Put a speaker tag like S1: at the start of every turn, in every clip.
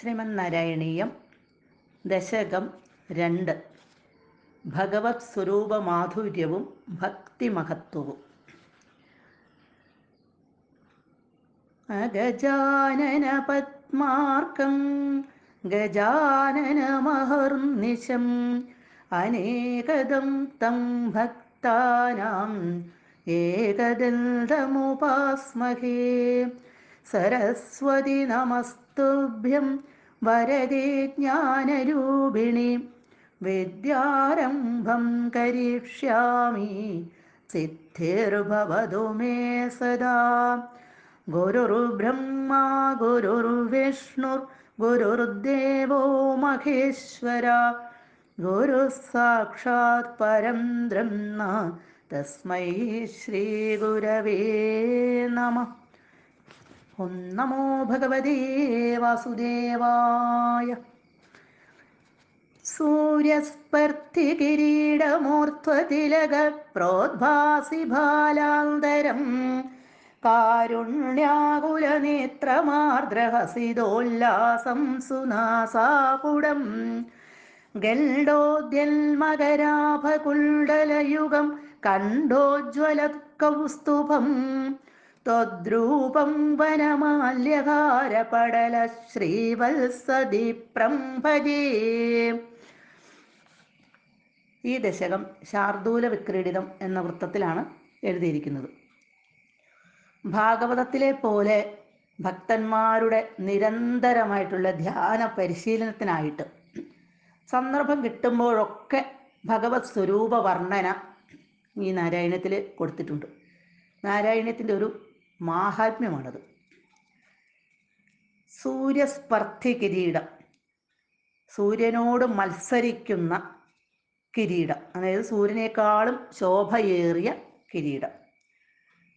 S1: ശ്രീമന്നാരായണീയം ദശകം രണ്ട്. ഭഗവത് സ്വരൂപ മാധുര്യവും ഭക്തിമഹത്വവും. അഗജാനന പത്മാർക്കം ഗജാനന മഹർനിശം അനേകദം തം ഭക്താനാം ഏകദന്തമുപാസ്മഹേ. സരസ്വതി നമസ്തുഭ്യം വരദേ ജ്ഞാനരൂപിണി. വിദ്യാരംഭം കരിഷ്യാമി സിദ്ധിർഭവതു മേ സദാ. ഗുരുർബ്രഹ്മ ഗുരുർവിഷ്ണുർ ഗുരുർദേവോ മഹേശ്വര. ഗുരു സാക്ഷാത് പരം ബ്രഹ്മ തസ്മൈ ശ്രീ ഗുരവേ നമ. ഓം നമോ ഭഗവതേ വാസുദേവായ സൂര്യസ്പർദ്ധി കിരീടമൂർധ്വതിലക പ്രോദ്ഭാസി ബാലാന്തരം കാരുണ്യാകുലനേത്രമാർദ്രഹസിതോല്ലാസം സുനാസാകുടം ഗൽഡോദ്യൽമകരാഭകുണ്ടലയുഗം കണ്ടോജ്വല കൗസ്തുഭം വനമാല്യഹാരപടല ശ്രീവത്സതി ഭജേ ഈ ദശകം ശാർദൂല വിക്രീഡിതം എന്ന വൃത്തത്തിലാണ് എഴുതിയിരിക്കുന്നത്. ഭാഗവതത്തിലെ പോലെ ഭക്തന്മാരുടെ നിരന്തരമായിട്ടുള്ള ധ്യാന പരിശീലനത്തിനായിട്ട് സന്ദർഭം കിട്ടുമ്പോഴൊക്കെ ഭഗവത് സ്വരൂപ വർണന ഈ നാരായണത്തിൽ കൊടുത്തിട്ടുണ്ട്. നാരായണത്തിന്റെ ഒരു മാഹാത്മ്യമാണത്. സൂര്യസ്പർദ്ധി കിരീടം സൂര്യനോട് മത്സരിക്കുന്ന കിരീടം. അതായത് സൂര്യനേക്കാളും ശോഭയേറിയ കിരീടം.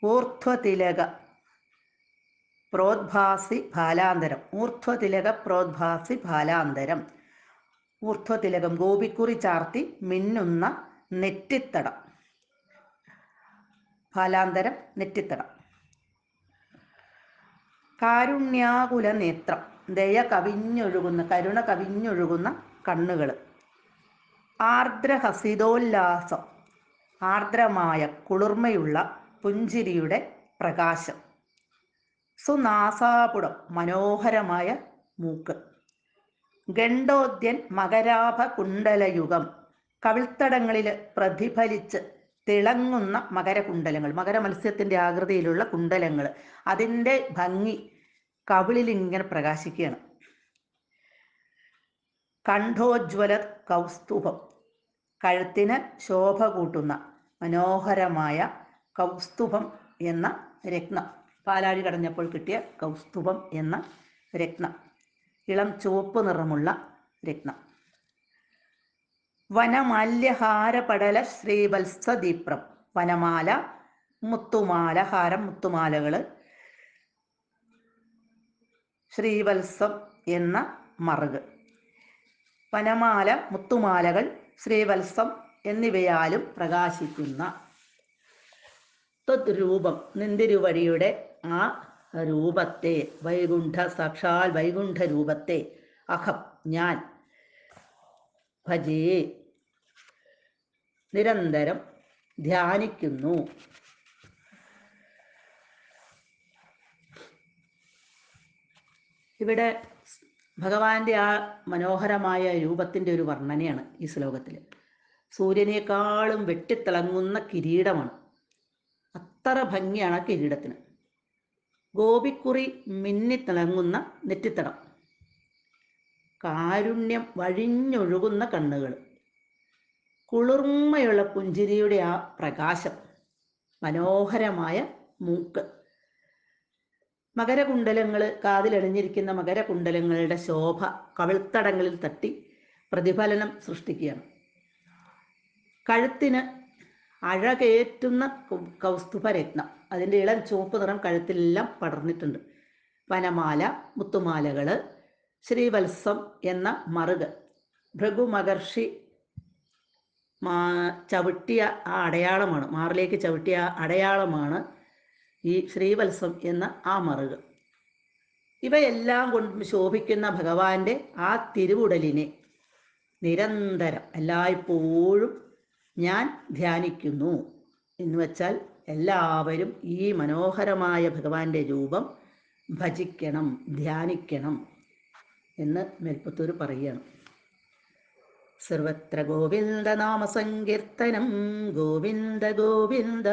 S1: ഊർധ്വതിലക പ്രോദ്ഭാസി ഫാലാന്തരം. ഊർധ്വതിലക പ്രോദ്ഭാസി ഫാലാന്തരം. ഊർധ്വതിലകം ഗോപിക്കുറി ചാർത്തി മിന്നുന്ന നെറ്റിത്തടം. ഫാലാന്തരം നെറ്റിത്തടം. കാരുണ്യാകുല നേത്രം ദയ കവിഞ്ഞൊഴുകുന്ന കരുണ കവിഞ്ഞൊഴുകുന്ന കണ്ണുകൾ ആർദ്രഹസിതോല്ലാസം ആർദ്രമായ കുളിർമയുള്ള പുഞ്ചിരിയുടെ പ്രകാശം. സുനാസാപുടം മനോഹരമായ മൂക്ക്. ഗണ്ഡോദ്യൻ മകരാഭ കുണ്ടലയുഗം കവിൾത്തടങ്ങളിൽ പ്രതിഫലിച്ച് തിളങ്ങുന്ന മകരകുണ്ടലങ്ങൾ മകരമത്സ്യത്തിന്റെ ആകൃതിയിലുള്ള കുണ്ടലങ്ങൾ. അതിന്റെ ഭംഗി കവിളിൽ ഇങ്ങനെ പ്രകാശിക്കുകയാണ്. കണ്ഠോജ്വല കൗസ്തുഭം കഴുത്തിന് ശോഭ കൂട്ടുന്ന മനോഹരമായ കൗസ്തുഭം എന്ന രത്നം. പാലാഴി കടഞ്ഞപ്പോൾ കിട്ടിയ കൗസ്തുഭം എന്ന രത്നം. ഇളം ചുവപ്പ് നിറമുള്ള രത്നം. വനമാല്യഹാരപടല ശ്രീവത്സദീപ്രം വനമാല മുത്തുമാല ഹാരം മുത്തുമാലകൾ ശ്രീവത്സം എന്ന മറുക്. വനമാല മുത്തുമാലകൾ ശ്രീവത്സം എന്നിവയാലും പ്രകാശിക്കുന്ന തദ്രൂപം നിന്തിരുവടിയുടെ ആ രൂപത്തെ വൈകുണ്ഠ സാക്ഷാൽ വൈകുണ്ഠ രൂപത്തെ അഹം ഞാൻ ഭജേ നിരന്തരം ധ്യാനിക്കുന്നു. ഇവിടെ ഭഗവാന്റെ ആ മനോഹരമായ രൂപത്തിന്റെ ഒരു വർണനയാണ് ഈ ശ്ലോകത്തിൽ സൂര്യനേക്കാളും വെട്ടിത്തിളങ്ങുന്ന കിരീടമാണ്. അത്ര ഭംഗിയാണ് ആ കിരീടത്തിന്. ഗോപിക്കുറി മിന്നിത്തിളങ്ങുന്ന നെറ്റിത്തടം. കാരുണ്യം വഴിഞ്ഞൊഴുകുന്ന കണ്ണുകൾ. കുളിർമയുള്ള പുഞ്ചിരിയുടെ ആ പ്രകാശം മനോഹരമായ മൂക്ക്. മകരകുണ്ടലങ്ങൾ കാതിലണിഞ്ഞിരിക്കുന്ന മകരകുണ്ടലങ്ങളുടെ ശോഭ കവിൾത്തടങ്ങളിൽ തട്ടി പ്രതിഫലനം സൃഷ്ടിക്കുകയാണ്. കഴുത്തിന് അഴകേറ്റുന്ന കൗസ്തുഭരത്നം. അതിന്റെ ഇളം ചുവപ്പ് നിറം കഴുത്തിലെല്ലാം പടർന്നിട്ടുണ്ട്. വനമാല മുത്തുമാലകൾ ശ്രീവത്സം എന്ന മറുക്. ഭൃഗു മഹർഷി മാ ചവിട്ടിയ ആ അടയാളമാണ് മാറിലേക്ക് ചവിട്ടിയ ആ അടയാളമാണ് ഈ ശ്രീവത്സം എന്ന ആ മറുക്. ഇവയെല്ലാം കൊണ്ട് ശോഭിക്കുന്ന ഭഗവാന്റെ ആ തിരുവുടലിനെ നിരന്തരം എല്ലായ്പ്പോഴും ഞാൻ ധ്യാനിക്കുന്നു എന്ന് വെച്ചാൽ എല്ലാവരും ഈ മനോഹരമായ ഭഗവാന്റെ രൂപം ഭജിക്കണം ധ്യാനിക്കണം എന്ന് മേൽപ്പത്തൂർ പറയുകയാണ്. സർവത്ര ഗോവിന്ദ നാമ സങ്കീർത്തനം ഗോവിന്ദ ഗോവിന്ദ.